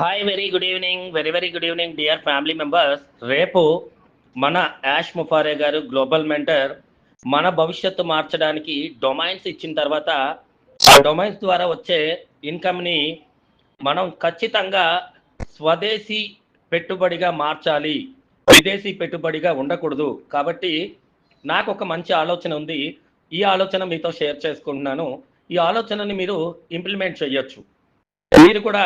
Hi very good evening very very good evening dear family members రేపు మన ash ముఫారే గారు global mentor మన భవిష్యత్తు మార్చడానికి డొమైన్స్ ఇచ్చిన తర్వాత ఆ డొమైన్స్ ద్వారా వచ్చే ఇన్కమ్ని మనం ఖచ్చితంగా స్వదేశీ పెట్టుబడిగా మార్చాలి. విదేశీ పెట్టుబడిగా ఉండకూడదు. కాబట్టి నాకు ఒక మంచి ఆలోచన ఉంది. ఈ ఆలోచన మీతో షేర్ చేసుకుంటున్నాను. ఈ ఆలోచనని మీరు ఇంప్లిమెంట్ చేయొచ్చు. మీరు కూడా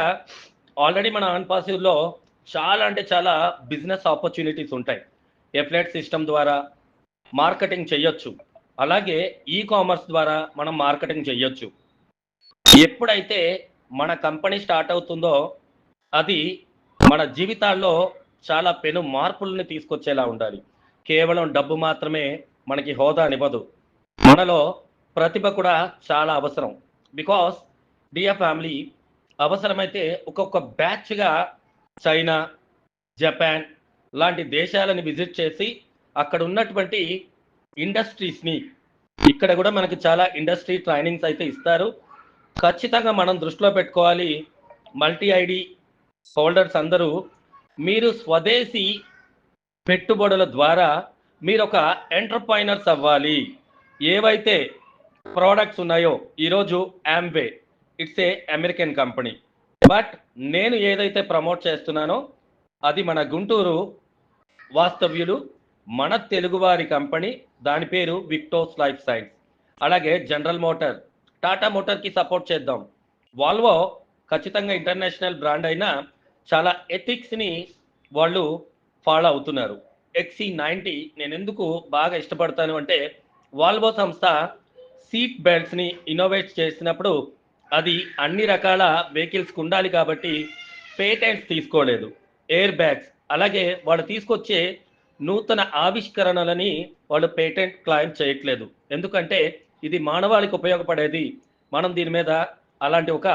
ఆల్రెడీ మన అన్పాసివ్లో చాలా అంటే చాలా బిజినెస్ ఆపర్చునిటీస్ ఉంటాయి. ఎఫ్లెట్ సిస్టమ్ ద్వారా మార్కెటింగ్ చేయొచ్చు అలాగే ఈ కామర్స్ ద్వారా మనం మార్కెటింగ్ చేయొచ్చు ఎప్పుడైతే మన కంపెనీ స్టార్ట్ అవుతుందో అది మన జీవితాల్లో చాలా పెను మార్పుల్ని తీసుకొచ్చేలా ఉండాలి. కేవలం డబ్బు మాత్రమే మనకి హోదానివ్వదు మనలో ప్రతిభ కూడా చాలా అవసరం. బికాస్ డియర్ ఫ్యామిలీ అవసరమైతే ఒక్కొక్క బ్యాచ్గా చైనా జపాన్ లాంటి దేశాలను విజిట్ చేసి అక్కడ ఉన్నటువంటి ఇండస్ట్రీస్ని ఇక్కడ కూడా మనకి చాలా ఇండస్ట్రీ ట్రైనింగ్స్ అయితే ఇస్తారు. ఖచ్చితంగా మనం దృష్టిలో పెట్టుకోవాలి. మల్టీ ఐడి హోల్డర్స్ అందరూ మీరు స్వదేశీ పెట్టుబడుల ద్వారా మీరు ఒక ఎంటర్ప్రైనర్స్ అవ్వాలి. ఏవైతే ప్రోడక్ట్స్ ఉన్నాయో ఈరోజు Amway it's a American company but నేను ఏదైతే ప్రమోట్ చేస్తున్నానో అది మన గుంటూరు వాస్తవ్యులు మన తెలుగువారి కంపెనీ దాని పేరు విక్టోస్ లైఫ్ సైన్స్ అలాగే జనరల్ మోటార్ టాటా మోటార్కి సపోర్ట్ చేద్దాం. వాల్వో ఖచ్చితంగా ఇంటర్నేషనల్ బ్రాండ్ అయినా చాలా ఎథిక్స్ని వాళ్ళు ఫాలో అవుతున్నారు. ఎక్సీ నైంటీ నేను ఎందుకు బాగా ఇష్టపడతాను అంటే వాల్వో సంస్థ సీట్ బెల్ట్స్ని ఇన్నోవేట్ చేసినప్పుడు అది అన్ని రకాల వెహికల్స్కి ఉండాలి కాబట్టి పేటెంట్స్ తీసుకోలేదు. Air bags. అలాగే వాళ్ళు తీసుకొచ్చే నూతన ఆవిష్కరణలని వాళ్ళు పేటెంట్ క్లైమ్ చేయట్లేదు. ఎందుకంటే ఇది మానవాళికి ఉపయోగపడేది. మనం దీని మీద అలాంటి ఒక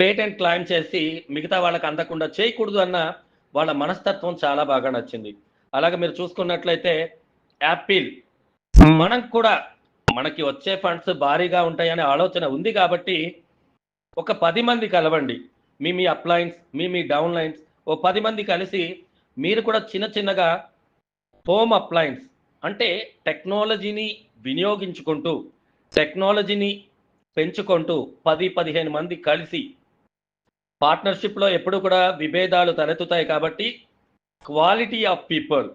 పేటెంట్ క్లైమ్ చేసి మిగతా వాళ్ళకి అందకుండా చేయకూడదు అన్న వాళ్ళ మనస్తత్వం చాలా బాగా నచ్చింది. అలాగే మీరు చూసుకున్నట్లయితే యాపిల్. మనం కూడా మనకి వచ్చే ఫండ్స్ భారీగా ఉంటాయనే ఆలోచన ఉంది కాబట్టి ఒక పది మంది కలవండి. మీ మీ అప్లైన్స్ మీ మీ డౌన్ లైన్స్ ఓ పది మంది కలిసి మీరు కూడా చిన్న చిన్నగా హోమ్ అప్లైన్స్ అంటే టెక్నాలజీని వినియోగించుకుంటూ టెక్నాలజీని పెంచుకుంటూ పది పదిహేను మంది కలిసి పార్ట్నర్షిప్లో ఎప్పుడు కూడా విభేదాలు తలెత్తుతాయి కాబట్టి క్వాలిటీ ఆఫ్ పీపుల్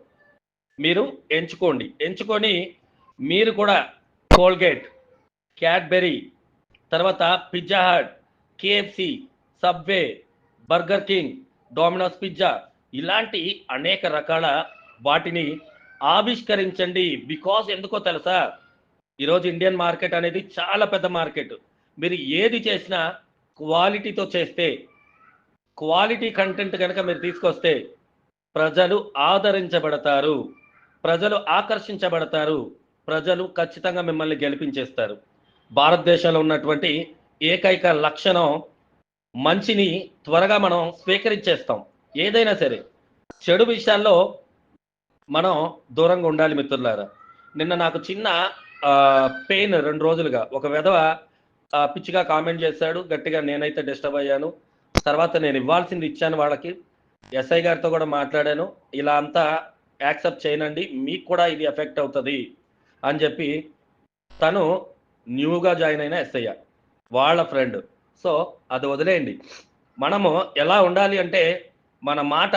మీరు ఎంచుకోండి. ఎంచుకొని మీరు కూడా కోల్గేట్ క్యాడ్బెరీ తర్వాత pizza Hut KFC Subway Burger King Domino's pizza ఇలాంటి అనేక రకాల వాటిని ఆవిష్కరించండి. బికాస్ ఎందుకో తెలుసా? ఈరోజు ఇండియన్ మార్కెట్ అనేది చాలా పెద్ద మార్కెట్. మీరు ఏది చేసినా క్వాలిటీతో చేస్తే క్వాలిటీ కంటెంట్ కనుక మీరు తీసుకొస్తే ప్రజలు ఆదరించబడతారు. ప్రజలు ఆకర్షించబడతారు. ప్రజలు ఖచ్చితంగా మిమ్మల్ని గెలిపించేస్తారు. భారతదేశంలో ఉన్నటువంటి ఏకైక లక్షణం మంచిని త్వరగా మనం స్వీకరించేస్తాం. ఏదైనా సరే చెడు విషయాల్లో మనం దూరంగా ఉండాలి మిత్రులారా. నిన్న నాకు చిన్న పెయిన్ రెండు రోజులుగా. ఒక విధవ పిచ్చిగా కామెంట్ చేశాడు. గట్టిగా నేనైతే డిస్టర్బ్ అయ్యాను. తర్వాత నేను ఇవ్వాల్సింది ఇచ్చాను వాళ్ళకి. ఎస్ఐ గారితో కూడా మాట్లాడాను. ఇలా అంతా యాక్సెప్ట్ చేయనండి. మీకు కూడా ఇది ఎఫెక్ట్ అవుతుంది. అని చెప్పి తను న్యూగా జాయిన్ అయిన ఎస్ఐ వాళ్ళ ఫ్రెండ్. సో అది వదిలేయండి. మనము ఎలా ఉండాలి అంటే మన మాట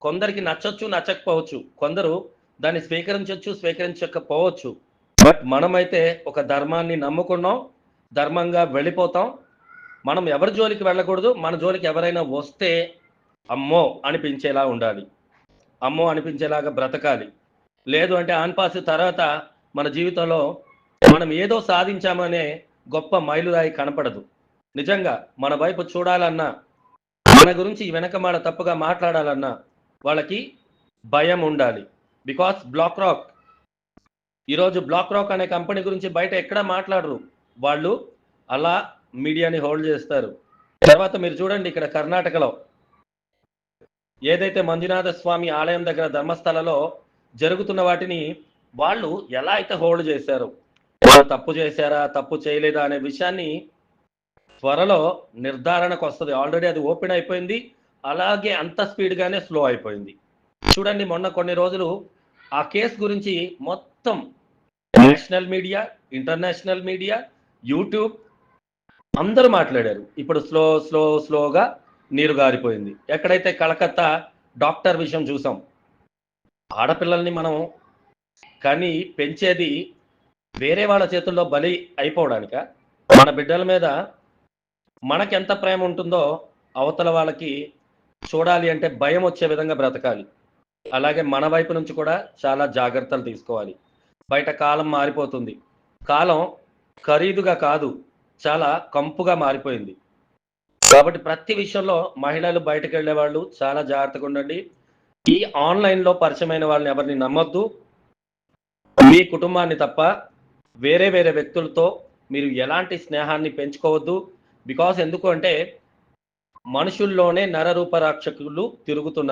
కొందరికి నచ్చొచ్చు నచ్చకపోవచ్చు. కొందరు దాన్ని స్వీకరించవచ్చు స్వీకరించకపోవచ్చు. బట్ మనమైతే ఒక ధర్మాన్ని నమ్ముకున్నాం ధర్మంగా వెళ్ళిపోతాం. మనం ఎవరి జోలికి వెళ్ళకూడదు మన జోలికి ఎవరైనా వస్తే అమ్మో అనిపించేలా ఉండాలి. అమ్మో అనిపించేలాగా బ్రతకాలి. లేదు అంటే ఆన్పాస్ తర్వాత మన జీవితంలో మనం ఏదో సాధించామనే గొప్ప మైలురాయి కనపడదు. నిజంగా మన వైపు చూడాలన్నా మన గురించి వెనకమాల తప్పుగా మాట్లాడాలన్నా వాళ్ళకి భయం ఉండాలి. Because BlackRock. ఈరోజు బ్లాక్ రాక్ అనే కంపెనీ గురించి బయట ఎక్కడ మాట్లాడరు. వాళ్ళు అలా మీడియాని హోల్డ్ చేస్తారు. తర్వాత మీరు చూడండి ఇక్కడ కర్ణాటకలో. ఏదైతే మంజునాథ స్వామి ఆలయం దగ్గర ధర్మస్థలలో జరుగుతున్న వాటిని వాళ్ళు ఎలా అయితే హోల్డ్ చేశారు? వాళ్ళు తప్పు చేశారా? తప్పు చేయలేదా అనే విషయాన్ని త్వరలో నిర్ధారణకు వస్తుంది. ఆల్రెడీ అది ఓపెన్ అయిపోయింది. అలాగే అంత స్పీడ్గానే స్లో అయిపోయింది. చూడండి మొన్న కొన్ని రోజులు ఆ కేసు గురించి మొత్తం national media international media YouTube అందరూ మాట్లాడారు. ఇప్పుడు స్లో స్లో స్లోగా నీరు గారిపోయింది. ఎక్కడైతే కలకత్తా డాక్టర్ విషయం చూసాం ఆడపిల్లల్ని మనం కానీ పెంచేది వేరే వాళ్ళ చేతుల్లో బలి అయిపోవడానిక? మన బిడ్డల మీద మనకెంత ప్రేమ ఉంటుందో అవతల వాళ్ళకి చూడాలి అంటే భయం వచ్చే విధంగా బ్రతకాలి. అలాగే మన వైపు నుంచి కూడా చాలా జాగ్రత్తలు తీసుకోవాలి. బయట కాలం మారిపోతుంది. కాలం ఖరీదుగా కాదు చాలా కంపుగా మారిపోయింది. కాబట్టి ప్రతి విషయంలో మహిళలు బయటకు వెళ్ళే వాళ్ళు చాలా జాగ్రత్తగా ఉండండి. ఈ ఆన్లైన్లో పరిచయమైన వాళ్ళని ఎవరిని నమ్మొద్దు. మీ కుటుంబాన్ని తప్ప వేరే వేరే వ్యక్తులతో మీరు ఎలాంటి స్నేహాన్ని పెంచుకోవద్దు. బికాస్ ఎందుకు అంటే మనుషుల్లోనే నరరూపరాక్షకులు తిరుగుతున్నారు.